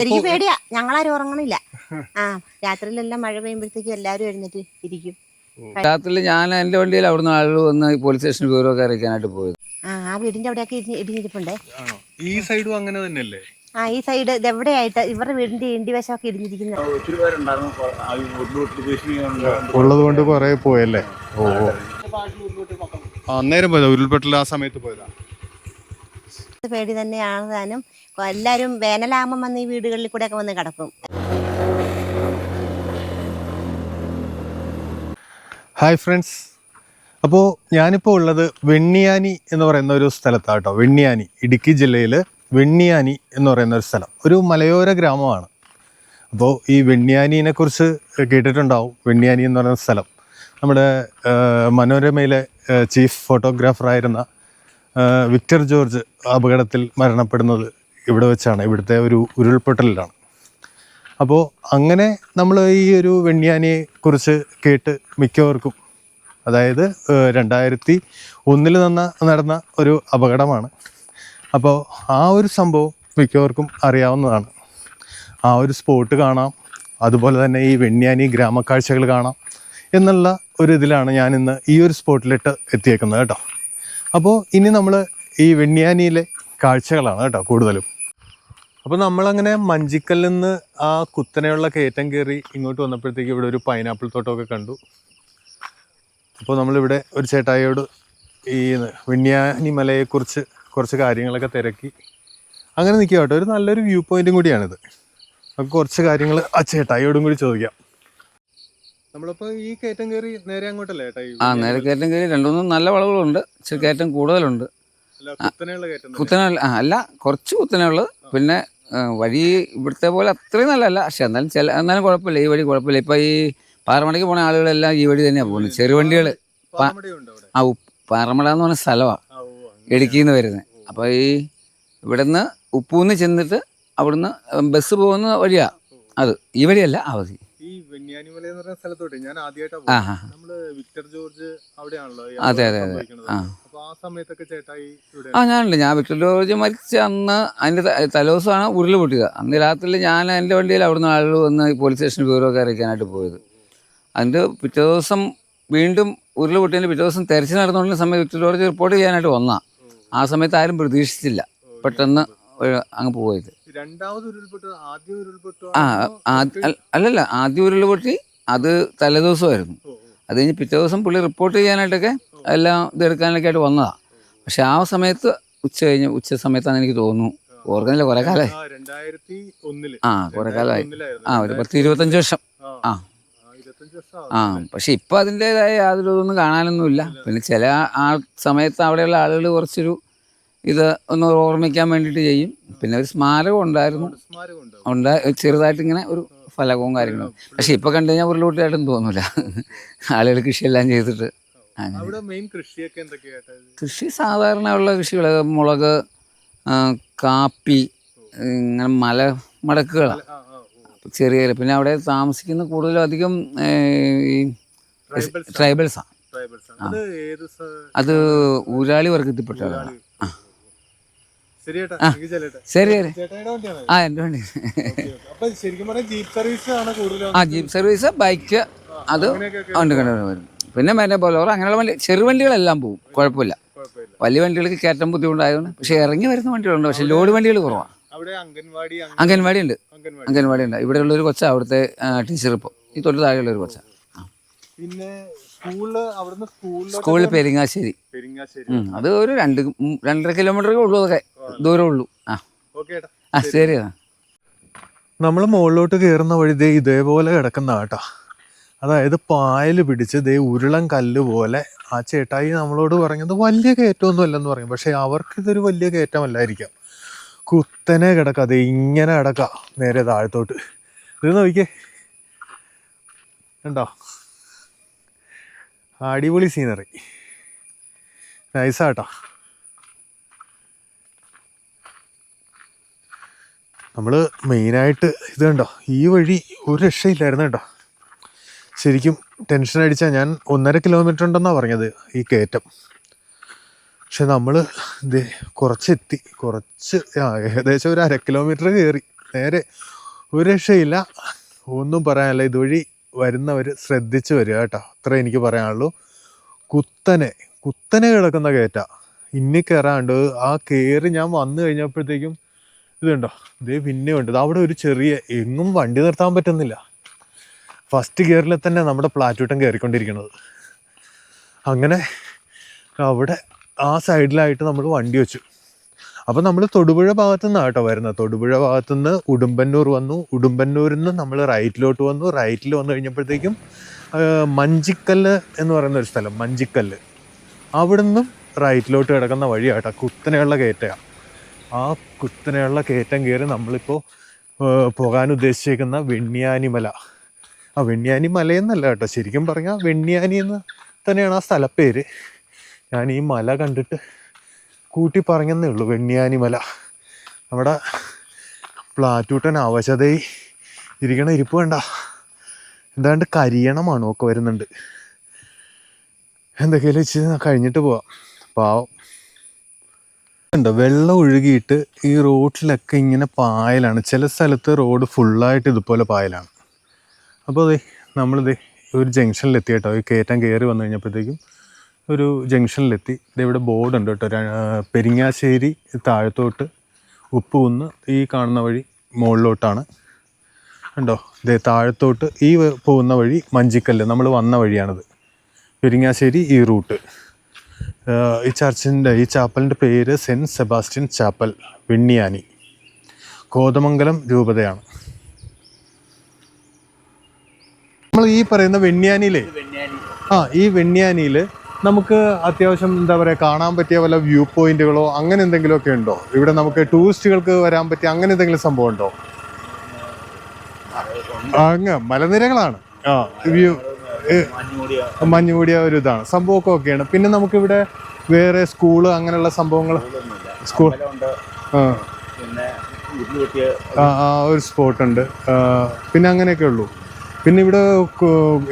എനിക്ക് പേടിയാ. ഞങ്ങളാരും ഉറങ്ങണില്ല. ആ രാത്രിയിലെല്ലാം മഴ പെയ്യുമ്പോഴത്തേക്കും എല്ലാരും എഴുന്നേറ്റ് ഇരിക്കും. രാത്രി ഞാൻ എന്റെ വണ്ടിയിൽ അവിടുന്ന് ആളുകൾ വന്ന് ഈ പോലീസ് സ്റ്റേഷനിൽ വിവരമൊക്കെ അറിയിക്കാനായിട്ട് പോയത്. ആ ആ വീടിന്റെ അവിടെയൊക്കെ ഇടിഞ്ഞ് ഇടിഞ്ഞിരിപ്പുണ്ടേ ഈ സൈഡും അങ്ങനെ തന്നെയല്ലേ? ആ ഈ സൈഡ് ഇത് എവിടെയായിട്ട് ഇവരുടെ വീടിന്റെ ഇണ്ടി വശമൊക്കെ ഇടിഞ്ഞിരിക്കുന്നത് ഉള്ളത് കൊണ്ട് കുറെ പോയല്ലേ? ഓ ഓ. അന്നേരം പോയതാ. ഉരുൾപൊട്ടൽ ആ സമയത്ത് പോയതാ. പേടി തന്നെയാണ് താനും. എല്ലാവരും വേനലാകുമ്പം വന്ന് ഈ വീടുകളിൽ കൂടെ ഒക്കെ വന്ന് കിടക്കും. ഹായ് ഫ്രണ്ട്സ് അപ്പോൾ ഞാനിപ്പോൾ ഉള്ളത് വെണ്ണിയാനി എന്ന് പറയുന്ന ഒരു സ്ഥലത്താണ് കേട്ടോ വെണ്ണിയാനി ഇടുക്കി ജില്ലയിൽ വെണ്ണിയാനി എന്ന് പറയുന്ന ഒരു സ്ഥലം. ഒരു മലയോര ഗ്രാമമാണ്. അപ്പോൾ ഈ വെണ്ണിയാനിനെ കുറിച്ച് കേട്ടിട്ടുണ്ടാവും. വെണ്ണിയാനി എന്ന് പറയുന്ന സ്ഥലം. നമ്മുടെ മനോരമയിലെ ചീഫ് ഫോട്ടോഗ്രാഫറായിരുന്ന വിക്ടർ ജോർജ് അപകടത്തിൽ മരണപ്പെടുന്നത് ഇവിടെ വെച്ചാണ് ഇവിടുത്തെ ഒരു ഉരുൾപൊട്ടലിലാണ്. അപ്പോൾ അങ്ങനെ നമ്മൾ ഈ ഒരു വെണ്ണിയാനിയെ കുറിച്ച് കേട്ട് മിക്കവർക്കും അതായത് രണ്ടായിരത്തി ഒന്നിൽ നിന്ന് നടന്ന ഒരു അപകടമാണ്. അപ്പോൾ ആ ഒരു സംഭവം മിക്കവർക്കും അറിയാവുന്നതാണ്. ആ ഒരു സ്പോട്ട് കാണാം അതുപോലെ തന്നെ ഈ വെണ്ണിയാനി ഗ്രാമക്കാഴ്ചകൾ കാണാം എന്നുള്ള ഒരു ഇതിലാണ് ഞാൻ ഇന്ന് ഈ ഒരു സ്പോട്ടിലിട്ട് എത്തിയേക്കുന്നത് കേട്ടോ. അപ്പോൾ ഇനി നമ്മൾ ഈ വെണ്ണിയാനിയിലെ കാഴ്ചകളാണ് കേട്ടോ കൂടുതലും. അപ്പോൾ നമ്മളങ്ങനെ മഞ്ചിക്കല്ലിൽ നിന്ന് ആ കുത്തനെയുള്ള കയറ്റം കയറി ഇങ്ങോട്ട് വന്നപ്പോഴത്തേക്ക് ഇവിടെ ഒരു പൈനാപ്പിൾ തോട്ടമൊക്കെ കണ്ടു. അപ്പോൾ നമ്മളിവിടെ ഒരു ചേട്ടായിയോട് ഈ വെണ്ണിയാനി മലയെക്കുറിച്ച് കുറച്ച് കാര്യങ്ങളൊക്കെ തിരക്കി അങ്ങനെ നിൽക്കുക കേട്ടോ. ഒരു നല്ലൊരു വ്യൂ പോയിന്റും കൂടിയാണിത്. നമുക്ക് കുറച്ച് കാര്യങ്ങൾ ആ ചേട്ടായിയോടും കൂടി ചോദിക്കാം. നമ്മളിപ്പോൾ ഈ കയറ്റം കയറി നേരെ അങ്ങോട്ടല്ലേ ആ നേരെ കയറ്റം കയറി രണ്ടുമൂന്നും നല്ല വളവുകളുണ്ട്. ഇച്ചിരി കയറ്റം കൂടുതലുണ്ട്. കുത്തനെയുള്ള കയറ്റം കുത്തനെ ആ, അല്ല കുറച്ച് കുത്തനെ ഉള്ളത് പിന്നെ ആ, വഴി ഇവിടുത്തെ പോലെ അത്രയും നല്ലതല്ല. പക്ഷെ എന്നാലും ചില എന്നാലും കുഴപ്പമില്ല. ഈ വഴി കുഴപ്പമില്ല. ഇപ്പം ഈ പാറമടയ്ക്ക് പോണ ആളുകളെല്ലാം ഈ വഴി തന്നെയാണ് പോകുന്നത്. ചെറു വണ്ടികൾ. അവിടെ. ആ ഉപ്പ് പാറമട എന്ന് പറഞ്ഞ സ്ഥലമാണ് ആ, ഓ, അങ്ങനെ. ഇടുക്കിയിൽ നിന്ന് വരുന്നത് അപ്പോൾ ഈ ഇവിടുന്ന് ഉപ്പൂന്ന് ചെന്നിട്ട് അവിടുന്ന് ബസ് പോകുന്ന വഴിയാ. അത് ഈ വഴിയല്ല അവധി. ഈ വെണ്ണിയാനിമല എന്ന് പറഞ്ഞ സ്ഥലത്തോട്ട് ഞാൻ ആദ്യമായിട്ടാണ്. നമ്മൾ വിക്ടർ ജോർജ് അവിടെയാണല്ലോ അതെ, അതെ, അതെ. ആ. അപ്പൊ ആ സമയത്തൊക്കെ ചേട്ടായി ആ ഞാനുണ്ട് ഞാൻ വിക്ടർ ജോർജ് മരിച്ച അന്ന് അതിന്റെ തലോസാണ് തലേദിവസമാണ് ഉരുൾ പൊട്ടിയത്. അന്ന് രാത്രിയിൽ ഞാൻ എന്റെ വണ്ടിയിൽ അവിടുന്ന് ആളുകൾ വന്ന് പോലീസ് സ്റ്റേഷനിൽ വിവരമൊക്കെ അറിയിക്കാനായിട്ട് പോയത്. അതിന്റെ പിറ്റേ ദിവസം വീണ്ടും ഉരുൾ പൊട്ടിയതിന്റെ പിറ്റേ ദിവസം തെരച്ചിൽ നടന്നുകൊണ്ടിരുന്ന സമയത്ത് വിക്ടർ ജോർജ് റിപ്പോർട്ട് ചെയ്യാനായിട്ട് വന്നാ. ആ സമയത്ത് ആരും പ്രതീക്ഷിച്ചില്ല. പെട്ടെന്ന് അങ്ങ് പോയത്. രണ്ടാമത് ഉരുൾപൊട്ടു ആദ്യം ഉരുൾപൊട്ടു ആ അല്ലല്ല ആദ്യം ഉരുൾ പൊട്ടി അത് തലേദിവസമായിരുന്നു. അത് കഴിഞ്ഞ് പിറ്റേ ദിവസം പുള്ളി റിപ്പോർട്ട് ചെയ്യാനായിട്ടൊക്കെ എല്ലാം ഇതെടുക്കാനൊക്കെ ആയിട്ട് വന്നതാണ് പക്ഷെ ആ സമയത്ത് ഉച്ച കഴിഞ്ഞ് ഉച്ച സമയത്താണ് എനിക്ക് തോന്നുന്നു. ഓർക്കുന്നില്ല കുറേ കാലമായി രണ്ടായിരത്തി ഒന്നിൽ. ആ കുറേ കാലമായി ആ ഒരു പത്ത് ഇരുപത്തഞ്ച് വർഷം. ആ. ആ. ആ, ഇരുപത്തഞ്ച് വർഷം ആ പക്ഷെ ഇപ്പം അതിന്റെതായ യാതൊരു ഇതൊന്നും കാണാനൊന്നുമില്ല. പിന്നെ ചില ആ സമയത്ത് അവിടെയുള്ള ആളുകൾ കുറച്ചൊരു ഇത് ഒന്ന് ഓർമ്മിക്കാൻ വേണ്ടിയിട്ട് ചെയ്യും. പിന്നെ ഒരു സ്മാരകം ഉണ്ടായിരുന്നു. ഉണ്ട് ചെറുതായിട്ട് ഇങ്ങനെ ഒരു ഫലകവും കാര്യങ്ങളും. പക്ഷെ ഇപ്പൊ കണ്ടു കഴിഞ്ഞാൽ ഉരുളൂട്ടായിട്ടും തോന്നൂല. ആളുകൾ കൃഷിയെല്ലാം ചെയ്തിട്ട്. കൃഷി സാധാരണ ഉള്ള കൃഷികൾ മുളക് കാപ്പി ഇങ്ങനെ മല മടക്കുകളാണ്. ചെറിയ പിന്നെ അവിടെ താമസിക്കുന്ന കൂടുതലും അധികം ഈ. ട്രൈബൽസാണ്. അത് ഊരാളി വർഗത്തിൽപ്പെട്ടതാണ് ശരി ആ എന്റെ വണ്ടി. ആ ജീപ്പ് സർവീസ് ബൈക്ക് അത് ഉണ്ട് വരും. പിന്നെ മറ്റേ പോലെ അങ്ങനെയുള്ള വണ്ടി ചെറു വണ്ടികളെല്ലാം പോകും കുഴപ്പമില്ല. വലിയ വണ്ടികൾക്ക് കയറ്റം ബുദ്ധിമുട്ടായതുകൊണ്ട് പക്ഷെ ഇറങ്ങി വരുന്ന വണ്ടികളുണ്ട് പക്ഷെ ലോഡ് വണ്ടികൾ കുറവാണ് അംഗൻവാടി അംഗ- ഉണ്ട്. അംഗൻവാടി. അംഗൻവാടി ഉണ്ട്. ഇവിടെയുള്ള ഒരു കൊച്ചാണ് അവിടുത്തെ ടീച്ചർ ഇപ്പോൾ ഈ തൊട്ട് താഴെയുള്ള ഒരു കൊച്ചാണ് പിന്നെ സ്കൂളിൽ അവിടുന്ന് സ്കൂളിൽ സ്കൂളിൽ പെരിങ്ങാശ്ശേരി. അത് ഒരു രണ്ട് രണ്ടര കിലോമീറ്ററേ ഉള്ളൂ അതൊക്കെ. ദൂരം ഉള്ളൂ. ആ. ഓക്കെ ആ ശരി. നമ്മൾ മുകളിലോട്ട് കയറുന്ന വഴി ദേ ഇതേപോലെ കിടക്കുന്ന കേട്ടോ. അതായത് പായൽ പിടിച്ച് ദേ ഉരുളൻ കല്ല് പോലെ ആ ചേട്ടായി നമ്മളോട് പറഞ്ഞത് വലിയ കയറ്റമൊന്നും അല്ലെന്ന് പറയും. പക്ഷെ അവർക്ക് ഇതൊരു വലിയ കയറ്റമല്ലായിരിക്കാം. കുത്തനെ കിടക്കാം. അതെ ഇങ്ങനെ കിടക്കാം നേരെ താഴത്തോട്ട്. ഇത് നോക്കിയേ കണ്ടോ? അടിപൊളി സീനറി നൈസാട്ടോ നമ്മൾ മെയിനായിട്ട് ഇത് കണ്ടോ ഈ വഴി ഒരു രക്ഷയില്ലായിരുന്നു കേട്ടോ. ശരിക്കും ടെൻഷൻ അടിച്ചാൽ ഞാൻ ഒന്നര കിലോമീറ്റർ ഉണ്ടെന്നാണ് പറഞ്ഞത് ഈ കയറ്റം. പക്ഷെ നമ്മൾ ഇത് കുറച്ചെത്തി കുറച്ച് ഏകദേശം ഒരു അര കിലോമീറ്റർ കയറി. നേരെ ഒരു രക്ഷയില്ല. ഒന്നും പറയാനല്ല. ഇതുവഴി വരുന്നവർ ശ്രദ്ധിച്ച് വരിക കേട്ടോ. അത്ര എനിക്ക് പറയാനുള്ളൂ. കുത്തനെ കുത്തനെ കിടക്കുന്ന കയറ്റ. ഇനി കയറാണ്ട് ആ കയറി ഞാൻ വന്നു കഴിഞ്ഞപ്പോഴത്തേക്കും ഇതുണ്ടോ? ഇതേ പിന്നെ ഉണ്ട്. അവിടെ ഒരു ചെറിയ എങ്ങും വണ്ടി നിർത്താൻ പറ്റുന്നില്ല. ഫസ്റ്റ് ഗിയറിൽ തന്നെ നമ്മുടെ പ്ലാറ്റൂട്ടം കയറിക്കൊണ്ടിരിക്കുന്നത്. അങ്ങനെ അവിടെ ആ സൈഡിലായിട്ട് നമ്മൾ വണ്ടി വെച്ചു. അപ്പം നമ്മൾ തൊടുപുഴ ഭാഗത്തു നിന്നാണ് കേട്ടോ വരുന്നത്. തൊടുപുഴ ഭാഗത്തു നിന്ന് ഉടുമ്പന്നൂർ വന്നു. ഉടുമ്പന്നൂരിൽ നിന്ന് നമ്മൾ റൈറ്റിലോട്ട് വന്നു. റൈറ്റിൽ വന്നു കഴിഞ്ഞപ്പോഴത്തേക്കും മഞ്ചിക്കല്ല് എന്ന് പറയുന്ന ഒരു സ്ഥലം മഞ്ചിക്കല്ല്. അവിടെ നിന്നും റൈറ്റിലോട്ട് കിടക്കുന്ന വഴിയാട്ടോ കുത്തനെയുള്ള കയറ്റമാണ് ആ കുത്തനെയുള്ള കയറ്റം കയറി നമ്മളിപ്പോൾ പോകാൻ ഉദ്ദേശിച്ചേക്കുന്ന വെണ്ണിയാനിമല ആ വെണ്ണിയാനി മലയെന്നല്ല കേട്ടോ ശരിക്കും പറഞ്ഞാൽ വെണ്ണിയാനി എന്ന് തന്നെയാണ് ആ സ്ഥലപ്പേര്. ഞാൻ ഈ മല കണ്ടിട്ട് കൂട്ടി പറഞ്ഞെന്നേ ഉള്ളൂ വെണ്ണിയാനി മല നമ്മുടെ പ്ലാറ്റൂട്ടൻ അവശതയിൽ ഇരിക്കണ ഇരിപ്പ് വേണ്ട എന്താണ്ട് കരിയണമാണ് ഒക്കെ വരുന്നുണ്ട്. എന്തൊക്കെയാലും വെച്ച് കഴിഞ്ഞിട്ട് പോവാം. പാവം. ഉണ്ടോ വെള്ളം ഒഴുകിയിട്ട് ഈ റോഡിലൊക്കെ ഇങ്ങനെ പായലാണ്. ചില സ്ഥലത്ത് റോഡ് ഫുള്ളായിട്ട് ഇതുപോലെ പായലാണ്. അപ്പോൾ അതെ നമ്മളിത് ഒരു ജംഗ്ഷനിലെത്തി കേട്ടോ. ഈ കയറ്റം കയറി വന്നു കഴിഞ്ഞപ്പോഴത്തേക്കും ഒരു ജംഗ്ഷനിലെത്തി. ഇവിടെ ബോർഡ് ഉണ്ട് കേട്ടോ പെരിങ്ങാശ്ശേരി താഴത്തോട്ട് ഉപ്പുകുന്ന് ഈ കാണുന്ന വഴി മുകളിലോട്ടാണ്. ഉണ്ടോ ഇതേ താഴത്തോട്ട് ഈ പോകുന്ന വഴി മഞ്ചിക്കല്ല്. നമ്മൾ വന്ന വഴിയാണിത്. പെരിങ്ങാശ്ശേരി ഈ റൂട്ട്. ഈ ചർച്ചിന്റെ ഈ ചാപ്പലിന്റെ പേര് Saint Sebastian chapel Venniyani. Kothamangalam രൂപതയാണ്. നമ്മൾ ഈ പറയുന്ന വെണ്ണിയാനിയിലെ ആ ഈ വെണ്ണിയാനിയിൽ നമുക്ക് അത്യാവശ്യം എന്താ പറയുക കാണാൻ പറ്റിയ വല്ല വ്യൂ പോയിന്റുകളോ അങ്ങനെ എന്തെങ്കിലുമൊക്കെ ഉണ്ടോ? ഇവിടെ നമുക്ക് ടൂറിസ്റ്റുകൾക്ക് വരാൻ പറ്റിയ അങ്ങനെ എന്തെങ്കിലും സംഭവം ഉണ്ടോ? അങ്ങ് മലനിരകളാണ്. ആ വ്യൂ മഞ്ഞൂടിയ മഞ്ഞ് കൂടിയ ഒരു ഇതാണ്. സംഭവമൊക്കെ ഒക്കെയാണ്. പിന്നെ നമുക്കിവിടെ വേറെ സ്കൂൾ അങ്ങനെയുള്ള സംഭവങ്ങൾ? സ്കൂൾ ആ. ഒരു സ്പോട്ട് ഉണ്ട്. പിന്നെ അങ്ങനെയൊക്കെ ഉള്ളൂ. പിന്നെ ഇവിടെ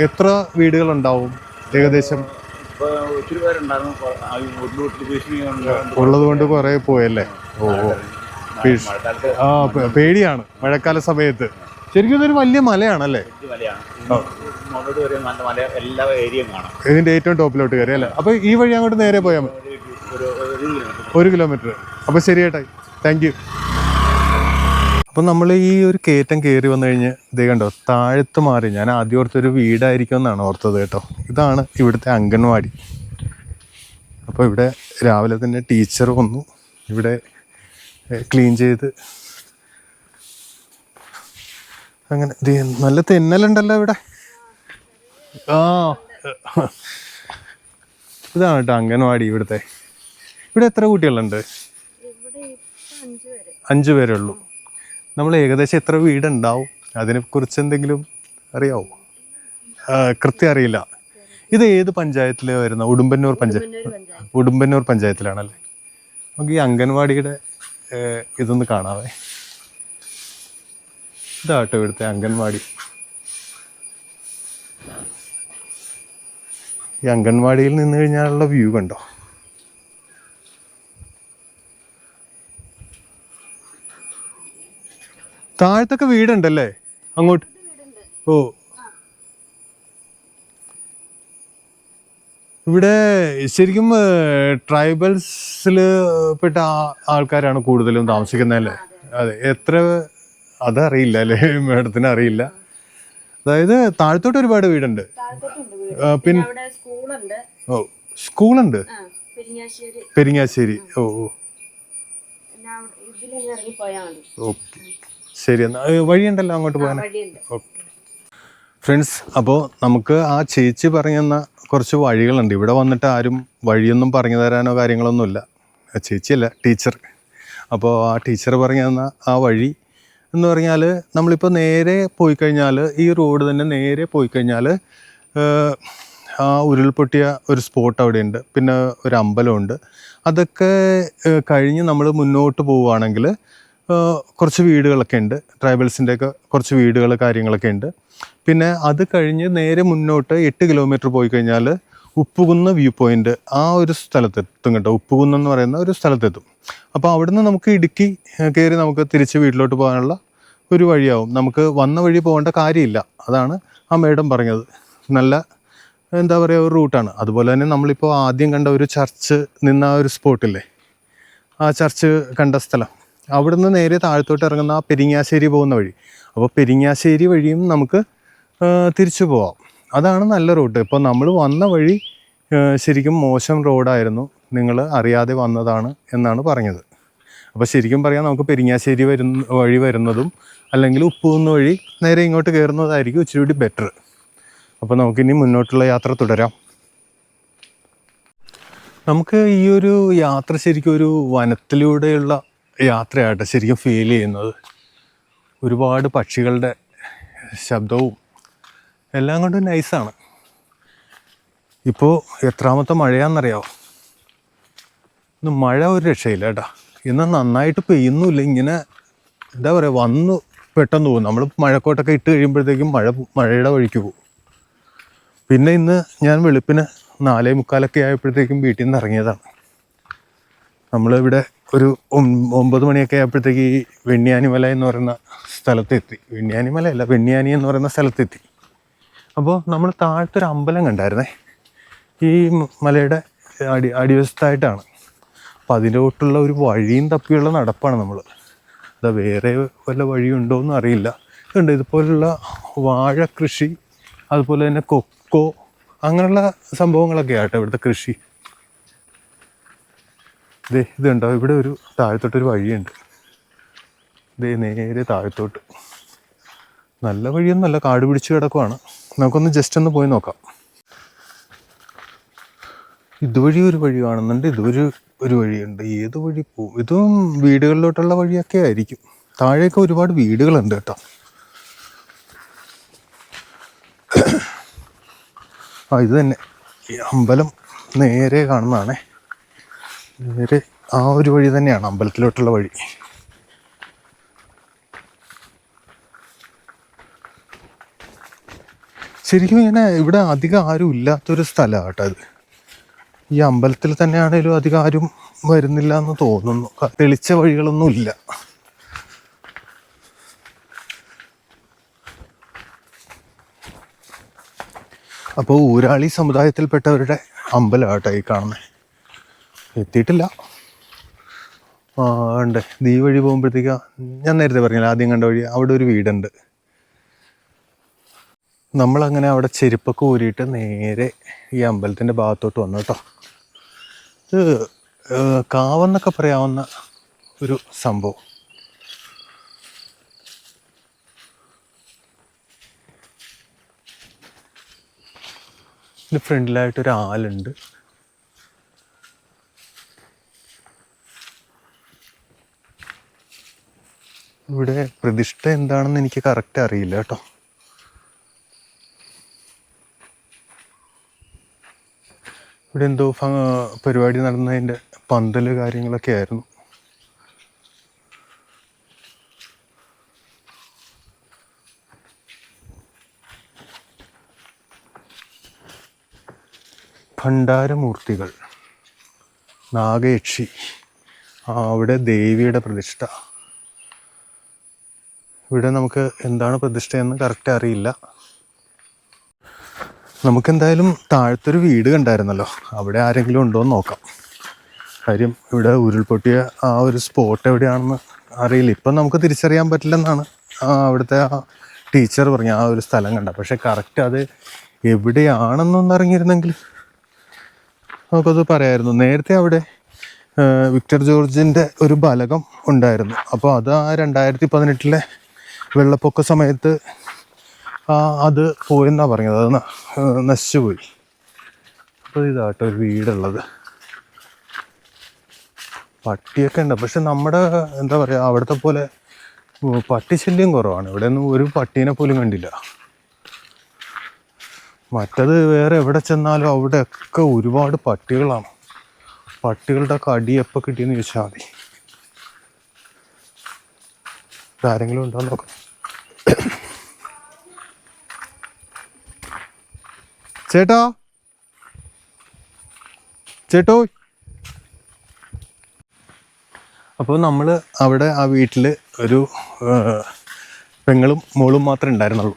എത്ര വീടുകളുണ്ടാവും? ഏകദേശം ഒത്തിരി പേരുണ്ടായിരുന്നു. ഉള്ളത് കൊണ്ട് കുറേ പോയല്ലേ? ഓ ഓ. ആ പേടിയാണ് മഴക്കാല സമയത്ത്. ശരിക്കും ഇതൊരു വലിയ മലയാണല്ലേ? ഇതിന്റെ ഏറ്റവും ടോപ്പിലോട്ട് കയറി അല്ലേ? അപ്പൊ ഈ വഴി അങ്ങോട്ട് നേരെ പോയാൽ മതി. ഒരു കിലോമീറ്റർ. അപ്പൊ ശരിയേട്ടായി താങ്ക് യു. അപ്പം നമ്മൾ ഈ ഒരു കയറ്റം കയറി വന്നു കഴിഞ്ഞ് ഇതേ കണ്ടോ താഴത്ത് മാറി ഞാൻ ആദ്യം ഓർത്തൊരു വീടായിരിക്കും എന്നാണ് ഓർത്തത് കേട്ടോ. ഇതാണ് ഇവിടുത്തെ അംഗൻവാടി. അപ്പോൾ ഇവിടെ രാവിലെ തന്നെ ടീച്ചർ വന്നു. ഇവിടെ ക്ലീൻ ചെയ്ത്. അങ്ങനെ നല്ല തെന്നലുണ്ടല്ലോ ഇവിടെ. ആ ഇതാണ് കേട്ടോ അംഗൻവാടി ഇവിടുത്തെ. ഇവിടെ എത്ര കുട്ടികളുണ്ട്? അഞ്ചു പേരേ ഉള്ളൂ. നമ്മൾ ഏകദേശം എത്ര വീടുണ്ടാവും? അതിനെക്കുറിച്ച് എന്തെങ്കിലും അറിയാവോ കൃത്യം അറിയില്ല. ഇത് ഏത് പഞ്ചായത്തിലെ വരുന്ന? ഉടുമ്പന്നൂർ പഞ്ചായത്ത്. ഉടുമ്പന്നൂർ പഞ്ചായത്തിലാണല്ലേ? നമുക്ക് ഈ അംഗൻവാടിയുടെ ഇതൊന്ന് കാണാവേ. ഇതാട്ടോ ഇവിടുത്തെ അംഗൻവാടി. ഈ അംഗൻവാടിയിൽ നിന്ന് കഴിഞ്ഞാലുള്ള വ്യൂ കണ്ടോ? താഴത്തൊക്കെ വീടുണ്ടല്ലേ? അങ്ങോട്ട്. ഓ. ഇവിടെ ശരിക്കും ട്രൈബൽസിൽ പെട്ട ആൾക്കാരാണ് കൂടുതലും താമസിക്കുന്നതല്ലേ? അതെ. എത്ര അതറിയില്ല അല്ലേ? മേഡത്തിന് അറിയില്ല. അതായത് താഴത്തോട്ട് ഒരുപാട് വീടുണ്ട്. പിന്നെ ഓ സ്കൂളുണ്ട്? പെരിങ്ങാശ്ശേരി. ഓ ഓ. ഓക്കെ. ശരി എന്നാ വഴിയുണ്ടല്ലോ അങ്ങോട്ട് പോകാൻ. ഓക്കെ. ഫ്രണ്ട്സ് അപ്പോൾ നമുക്ക് ആ ചേച്ചി പറഞ്ഞു തന്ന കുറച്ച് വഴികളുണ്ട്. ഇവിടെ വന്നിട്ട് ആരും വഴിയൊന്നും പറഞ്ഞു തരാനോ കാര്യങ്ങളൊന്നുമില്ല ആ ചേച്ചിയല്ല ടീച്ചർ. അപ്പോൾ ആ ടീച്ചർ പറഞ്ഞു തന്ന ആ വഴി എന്ന് പറഞ്ഞാൽ നമ്മളിപ്പോൾ നേരെ പോയി കഴിഞ്ഞാൽ ഈ റോഡ് തന്നെ നേരെ പോയി കഴിഞ്ഞാൽ ആ ഉരുൾപൊട്ടിയ ഒരു സ്പോട്ട് അവിടെയുണ്ട്. പിന്നെ ഒരു അമ്പലമുണ്ട്. അതൊക്കെ കഴിഞ്ഞ് നമ്മൾ മുന്നോട്ട് പോവുകയാണെങ്കിൽ കുറച്ച് വീടുകളൊക്കെ ഉണ്ട്. ട്രൈബൽസിന്റെ ഒക്കെ കുറച്ച് വീടുകൾ കാര്യങ്ങളൊക്കെ ഉണ്ട്. പിന്നെ അത് കഴിഞ്ഞ് നേരെ മുന്നോട്ട് എട്ട് കിലോമീറ്റർ പോയി കഴിഞ്ഞാൽ ഉപ്പുകുന്ന് വ്യൂ പോയിന്റ് ആ ഒരു സ്ഥലത്തെത്തും കേട്ടോ. ഉപ്പുകുന്ന് എന്ന് പറയുന്ന ഒരു സ്ഥലത്തെത്തും. അപ്പോൾ അവിടുന്ന് നമുക്ക് ഇടുക്കി കയറി നമുക്ക് തിരിച്ച് വീട്ടിലോട്ട് പോകാനുള്ള ഒരു വഴിയാവും. നമുക്ക് വന്ന വഴി പോകേണ്ട കാര്യമില്ല. അതാണ് ആ മേഡം പറഞ്ഞത്. നല്ല എന്താ പറയുക ഒരു റൂട്ടാണ് അതുപോലെ തന്നെ നമ്മളിപ്പോൾ ആദ്യം കണ്ട ഒരു ചർച്ച് നിന്ന ഒരു സ്പോട്ടില്ലേ ആ ചർച്ച് കണ്ട സ്ഥലം. അവിടുന്ന് നേരെ താഴത്തോട്ട് ഇറങ്ങുന്ന ആ പെരിങ്ങാശ്ശേരി പോകുന്ന വഴി. അപ്പോൾ പെരിങ്ങാശ്ശേരി വഴിയും നമുക്ക് തിരിച്ചു പോവാം. അതാണ് നല്ല റൂട്ട്. ഇപ്പോൾ നമ്മൾ വന്ന വഴി ശരിക്കും മോശം റോഡായിരുന്നു. നിങ്ങൾ അറിയാതെ വന്നതാണ് എന്നാണ് പറഞ്ഞത്. അപ്പോൾ ശരിക്കും പറയാം നമുക്ക് പെരിങ്ങാശ്ശേരി വരുന്ന വഴി വരുന്നതും അല്ലെങ്കിൽ ഉപ്പുകുന്ന് വഴി നേരെ ഇങ്ങോട്ട് കയറുന്നതായിരിക്കും ഇച്ചിരി ബെറ്റർ അപ്പോൾ നമുക്കിനി മുന്നോട്ടുള്ള യാത്ര തുടരാം. നമുക്ക് ഈ ഒരു യാത്ര ശരിക്കും ഒരു വനത്തിലൂടെയുള്ള യാത്രയായിട്ട് ശരിക്കും ഫീൽ ചെയ്യുന്നത്. ഒരുപാട് പക്ഷികളുടെ ശബ്ദവും എല്ലാം കൊണ്ടും നൈസാണ് ഇപ്പോൾ എത്രാമത്തെ മഴയാണെന്നറിയാമോ ഇന്ന് മഴ ഒരു രക്ഷയില്ല കേട്ടാ. ഇന്ന് നന്നായിട്ട് പെയ്യുന്നില്ല ഇങ്ങനെ എന്താ പറയുക വന്നു പെട്ടെന്ന് പോകും. നമ്മൾ മഴക്കോട്ടൊക്കെ ഇട്ട് കഴിയുമ്പോഴത്തേക്കും മഴ മഴയുടെ വഴിക്ക് പോകും. പിന്നെ ഇന്ന് ഞാൻ വെളുപ്പിന് നാലേ മുക്കാലൊക്കെ ആയപ്പോഴത്തേക്കും വീട്ടിൽ നിന്ന് ഇറങ്ങിയതാണ്. നമ്മളിവിടെ ഒരു ഒമ്പത് മണിയൊക്കെ ആയപ്പോഴത്തേക്ക് ഈ വെണ്ണിയാനിമല എന്ന് പറയുന്ന സ്ഥലത്തെത്തി. വെണ്ണിയാനിമല അല്ല വെണ്ണിയാനി എന്ന് പറയുന്ന സ്ഥലത്തെത്തി. അപ്പോൾ നമ്മൾ താഴത്തൊരു അമ്പലം കണ്ടായിരുന്നേ. ഈ മലയുടെ അടി അടിവശത്തായിട്ടാണ്. അപ്പം അതിലോട്ടുള്ള ഒരു വഴിയും തപ്പിയുള്ള നടപ്പാണ് നമ്മൾ അതാ വേറെ വല്ല വഴിയുണ്ടോ എന്നും അറിയില്ല. ഉണ്ട് ഇതുപോലുള്ള വാഴ കൃഷി അതുപോലെ തന്നെ കൊക്കോ അങ്ങനെയുള്ള സംഭവങ്ങളൊക്കെ ആട്ടോ ഇവിടുത്തെ കൃഷി. ദേ ഇതുണ്ടോ? ഇവിടെ ഒരു താഴത്തോട്ടൊരു വഴിയുണ്ട്. ദേ നേരെ താഴത്തോട്ട്. നല്ല വഴിയൊന്നുമല്ല കാട് പിടിച്ച് കിടക്കുവാണ്. നമുക്കൊന്ന് ജസ്റ്റ് ഒന്ന് പോയി നോക്കാം. ഇതുവഴി ഒരു വഴി കാണുന്നുണ്ട് ഇതുവഴി ഒരു വഴിയുണ്ട്. ഏത് വഴി പോവും ഇതും വീടുകളിലോട്ടുള്ള വഴിയൊക്കെ ആയിരിക്കും. താഴെയൊക്കെ ഒരുപാട് വീടുകളുണ്ട് കേട്ടോ. ആ ഇത് തന്നെ. അമ്പലം നേരെ കാണുന്നതാണേ. നേരെ ആ ഒരു വഴി തന്നെയാണ് അമ്പലത്തിലോട്ടുള്ള വഴി. ശരിക്കും ഇങ്ങനെ ഇവിടെ അധികം ആരും ഇല്ലാത്തൊരു സ്ഥലമാണ് കേട്ടോ ഇത്. ഈ അമ്പലത്തിൽ തന്നെയാണേലും അധികം ആരും വരുന്നില്ല എന്ന് തോന്നുന്നു തെളിച്ച വഴികളൊന്നും ഇല്ല. അപ്പോൾ ഊരാളി സമുദായത്തിൽപ്പെട്ടവരുടെ അമ്പലമാട്ടോ ഈ കാണുന്നത് എത്തിയിട്ടില്ല. ഉണ്ട്. ഈ വഴി പോകുമ്പോഴത്തേക്ക് ഞാൻ നേരത്തെ പറഞ്ഞില്ല ആദ്യം കണ്ട വഴി അവിടെ ഒരു വീടുണ്ട്. നമ്മളങ്ങനെ അവിടെ ചെരുപ്പൊക്കെ ഊരിയിട്ട് നേരെ ഈ അമ്പലത്തിന്റെ ഭാഗത്തോട്ട് വന്നു കേട്ടോ. ഇത് കാവെന്നൊക്കെ പറയാവുന്ന ഒരു സംഭവം. ഇതിന് ഫ്രണ്ടിലായിട്ടൊരു ആലുണ്ട് ഇവിടെ പ്രതിഷ്ഠ എന്താണെന്ന് എനിക്ക് കറക്റ്റ് അറിയില്ല കേട്ടോ. ഇവിടെ എന്തോ പരിപാടി നടന്നതിന്റെ പന്തൽ കാര്യങ്ങളൊക്കെ ആയിരുന്നു. ഭണ്ഡാരമൂർത്തികൾ നാഗയക്ഷി അവിടെ ദേവിയുടെ പ്രതിഷ്ഠ. ഇവിടെ നമുക്ക് എന്താണ് പ്രതിഷ്ഠയെന്ന് കറക്റ്റ് അറിയില്ല. നമുക്കെന്തായാലും താഴത്തൊരു വീട് കണ്ടായിരുന്നല്ലോ. അവിടെ ആരെങ്കിലും ഉണ്ടോ എന്ന് നോക്കാം. കാര്യം ഇവിടെ ഉരുൾപൊട്ടിയ ആ ഒരു സ്പോട്ട് എവിടെയാണെന്ന് അറിയില്ല. ഇപ്പം നമുക്ക് തിരിച്ചറിയാൻ പറ്റില്ലെന്നാണ് അവിടുത്തെ ആ ടീച്ചർ പറഞ്ഞ ആ ഒരു സ്ഥലം കണ്ട പക്ഷേ കറക്റ്റ് അത് എവിടെയാണെന്നൊന്ന് അറിഞ്ഞിരുന്നെങ്കിൽ നമുക്കത് പറയായിരുന്നു. നേരത്തെ അവിടെ വിക്ടർ ജോർജിന്റെ ഒരു ബലകം ഉണ്ടായിരുന്നു. അപ്പോൾ അത് ആ രണ്ടായിരത്തി പതിനെട്ടിലെ വെള്ളപ്പൊക്ക സമയത്ത് അത് പോയെന്നാണ് പറഞ്ഞത്. അത് നശിച്ചു പോയി അപ്പോൾ ഇതാട്ടോ ഒരു വീടുള്ളത്. പട്ടിയൊക്കെ ഉണ്ട്. പക്ഷെ നമ്മുടെ എന്താ പറയുക അവിടുത്തെ പോലെ പട്ടി ശല്യം കുറവാണ്. ഇവിടെ ഒന്നും ഒരു പട്ടീനെ പോലും കണ്ടില്ല. മറ്റത് വേറെ എവിടെ ചെന്നാലും അവിടെയൊക്കെ ഒരുപാട് പട്ടികളാണ്. പട്ടികളുടെ കടി എപ്പോൾ കിട്ടിയെന്ന് ചോദിച്ചാൽ മതി. ആരെങ്കിലും ഉണ്ടോ നോക്കാം. ചേട്ടാ? ചേട്ടോ? അപ്പോൾ നമ്മൾ അവിടെ ആ വീട്ടിൽ ഒരു പെങ്ങളും മോളും മാത്രമേ ഉണ്ടായിരുന്നുള്ളൂ.